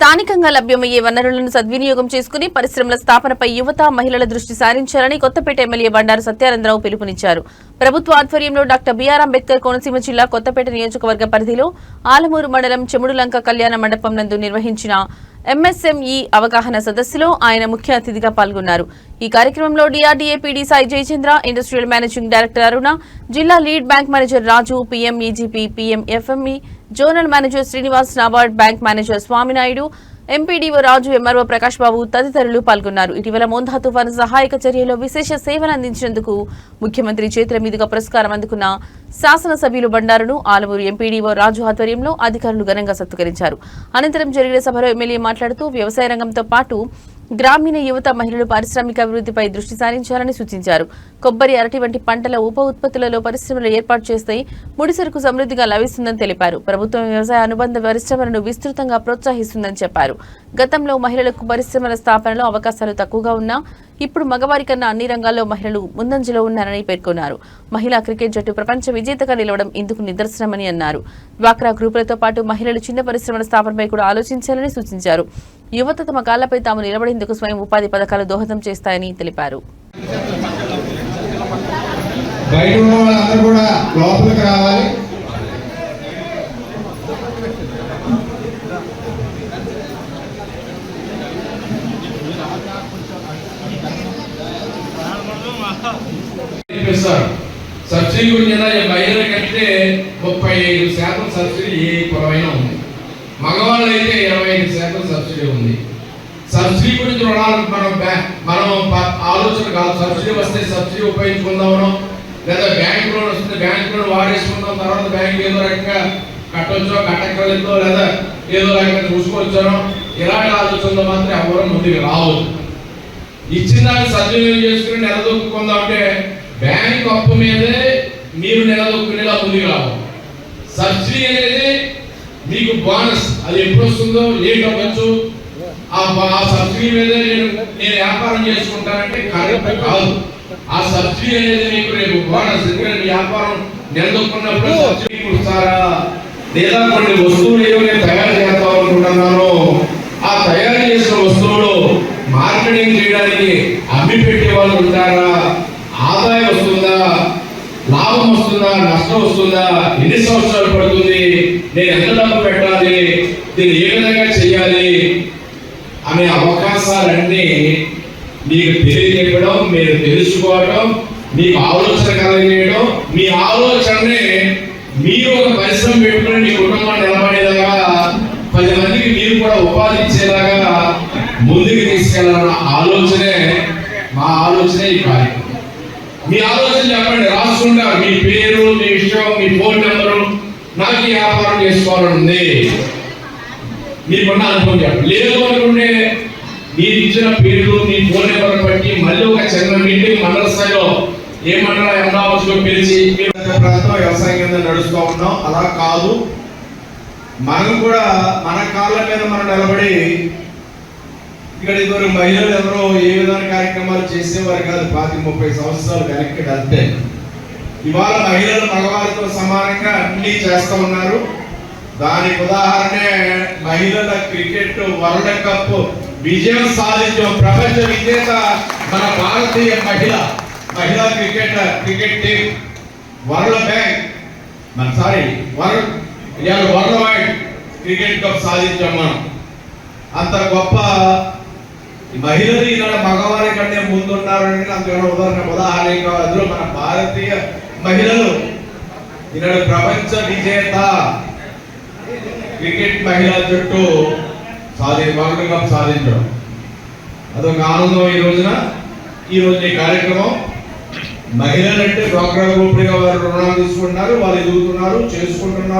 స్థానికంగా లభ్యమయ్యే వనరులను సద్వినియోగం చేసుకుని పరిశ్రమల స్థాపనపై యువత మహిళల దృష్టి సారించాలని కొత్తపేట ఎమ్మెల్యే బండారు సత్యానందరావు పిలుపునిచ్చారు. ప్రభుత్వ ఆధ్వర్యంలో డాక్టర్ బీఆర్ అంబేద్కర్ కోనసీమ జిల్లా కొత్తపేట నియోజకవర్గ పరిధిలో ఆలమూరు మండలం చెముడులంక కళ్యాణ మండపం నందు నిర్వహించిన ఎంఎస్ఎంఈ అవగాహన సదస్సులో ఆయన ముఖ్య అతిథిగా పాల్గొన్నారు. ఈ కార్యక్రమంలో DRDA PD Sai Jayachandra industrial managing director Aruna జిల్లా lead bank manager Raju PM EGP PM FME zonal manager Srinivas NABARD bank manager Swaminaidu MPDO Raju MRO Prakash Babu తదితరులు పాల్గొన్నారు. ఇటీవల మోంధా తుఫాను సహాయక చర్యలో విశేష సేవలు అందించినందుకు ముఖ్యమంత్రి చేతుల మీదుగా పురస్కారం అందుకున్న శాసనసభ్యులు బండారును ఆలమూరు ఎంపీడీఓ రాజు ఆధ్వర్యంలో అధికారులు ఘనంగా సత్కరించారు. అనంతరం జరిగిన సభలో ఎమ్మెల్యే మాట్లాడుతూ వ్యవసాయ రంగంతో పాటు గ్రామీణ యువత మహిళలు పారిశ్రామిక అభివృద్ధిపై దృష్టి సారించాలని సూచించారు. కొబ్బరి అరటి వంటి పంటల ఉప ఉత్పత్తులలో పరిశ్రమలు ఏర్పాటు చేస్తే ముడిసరుకు సమృద్ధిగా లభిస్తుందని తెలిపారు. ప్రభుత్వం వ్యవసాయ అనుబంధ పరిశ్రమలను విస్తృతంగా ప్రోత్సహిస్తుందని చెప్పారు. గతంలో మహిళలకు పరిశ్రమల స్థాపనలో అవకాశాలు తక్కువగా ఉన్నా ఇప్పుడు మగవారి కన్నా అన్ని రంగాల్లో మహిళలు ముందంజలో ఉన్నారని పేర్కొన్నారు. మహిళా క్రికెట్ జట్టు ప్రపంచ విజేతగా నిలవడం ఇందుకు నిదర్శనమని అన్నారు. డ్వాక్రా గ్రూపులతో పాటు మహిళలు చిన్న పరిశ్రమల స్థాపనపై కూడా ఆలోచించాలని సూచించారు. యువత తమ కాళ్ళపై తాము నిలబడేందుకు స్వయం ఉపాధి పథకాలు దోహదం చేస్తాయని తెలిపారు. సబ్సిడీ ముప్పై ఐదు శాతం సబ్సిడీ ఏ ఉంది. మగవాళ్ళు అయితే ఇరవై ఐదు శాతం సబ్సిడీ ఉంది రుణాలకు మనం మనం ఆలోచన కాదు సబ్సిడీ వస్తే సబ్సిడీ ఉపయోగించుకుందామనో లేదా బ్యాంక్ లోన్ వస్తుంది బ్యాంక్ లోన్ వాడేసుకుందాం తర్వాత బ్యాంక్ ఏదో రకంగా కట్టొచ్చో కట్టక్కర్లేదో లేదా ఏదో రకంగా చూసుకోవచ్చనో ఇలాంటి ఆలోచనలో మాత్రం ఎవరు ముందుకు రావు. ఇచ్చిన దాన్ని సద్వినియోగం చేసుకుని నిలదొక్కుందాం అంటే బ్యాంక్ అప్పు మీదే మీరు నిలదొక్కునేలా ముందుకు రావు. సబ్సిడీ అనేది మీకు బోనస్. అది ఎప్పుడు వస్తుందో లేట్ అవ్వచ్చు ఆ సబ్సిడీ మీద నేను నేను వ్యాపారం చేసుకుంటానంటే కరెక్ట్ కాదు. ఆ సబ్సిడీ అనేది మీకు రేపు బోనస్. ఎందుకంటే వ్యాపారం నిలదొక్కున్నప్పుడు సబ్సిడీ ఇస్తారా? లేదా కొన్ని వస్తువులు ఏవో నేను తయారు చేద్దాం అనుకుంటున్నాను ఆ తయారు చేసిన వస్తువులు మార్కెటింగ్ చేయడానికి అమ్మి పెట్టే వాళ్ళు ఉంటారా? ఆదాయం వస్తుందా? లాభం వస్తుందా? నష్టం వస్తుందా? ఎన్ని సంవత్సరాలు పడుతుంది? నేను ఎంత డబ్బు పెట్టాలి? దీన్ని ఏ విధంగా చేయాలి? అనే అవకాశాలన్నీ మీకు తెలియజెప్పడం మీరు తెలుసుకోవడం మీకు ఆలోచన కలిగేయడం మీ ఆలోచనని మీరు ఒక పరిశ్రమ పెట్టుకుని మీ కుటుంబం నిలబడేలాగా పది మందికి మీరు కూడా ఉపాధి ఇచ్చేలాగా ముందుకు తీసుకెళ్ళాలన్న ఆలోచనే మా ఆలోచనే ఈ కార్యక్రమం. మీ ఆలోచన చెప్పండి రాసుకుంటా మీ పేరు మీ విషయం మీ ఫోన్ నెంబరు నాకు ఈ వ్యాపారం చేసుకోవాలని ఉంది. మీకున్న అనుభవం చెప్పండి. లేదు అనుకుంటే మీరు ఇచ్చిన పేర్లు మీ ఫోన్ నెంబర్ బట్టి మళ్ళీ ఒక చిన్న మీటింగ్ మండల స్థాయిలో ఏ మండలం ఎండావచ్చులో పిలిచి మీరు ప్రాంతం వ్యవసాయం కింద నడుస్తూ ఉన్నాం. అలా కాదు. మనం కూడా మన కాళ్ళ మీద మనం నిలబడి ఇక్కడ ఇద్దరు మహిళలు ఎవరో ఏ విధమైన కార్యక్రమాలు చేసేవారు కాదు. పాతి ముప్పై సంవత్సరాలు వెనక్కి వెళ్తే ఇవాళ మహిళలు మగవారితో సమానంగా అన్నీ చేస్తూ ఉన్నారు. దానికి ఉదాహరణే మహిళల క్రికెట్ వరల్డ్ కప్ విజయం సాధించడం ప్రపంచ విజేత మన భారతీయ మహిళ మహిళా cricket cricket team world bank. మన సారీ వరల్డ్ ఇవాళ వరల్డ్ వైడ్ క్రికెట్ కప్ సాధించాం మనం. అంత గొప్ప మహిళలు ఈనాడు మగవారి కంటే ముందున్నారని అందులో ఉదాహరణ ఉదాహరణ కావాలి? మన భారతీయ మహిళలు ఈనాడు ప్రపంచ విజేత. క్రికెట్ మహిళా జట్టు సాధి వరల్డ్ కప్ సాధించడం. అదొక ఆనందం ఈ రోజున. ఈ రోజు ఈ కార్యక్రమం. మహిళలంటే డ్వాక్రా గ్రూపులుగా వారు రుణాలు తీసుకుంటున్నారు వాళ్ళు ఎదుగుతున్నారు చేసుకుంటున్నారు.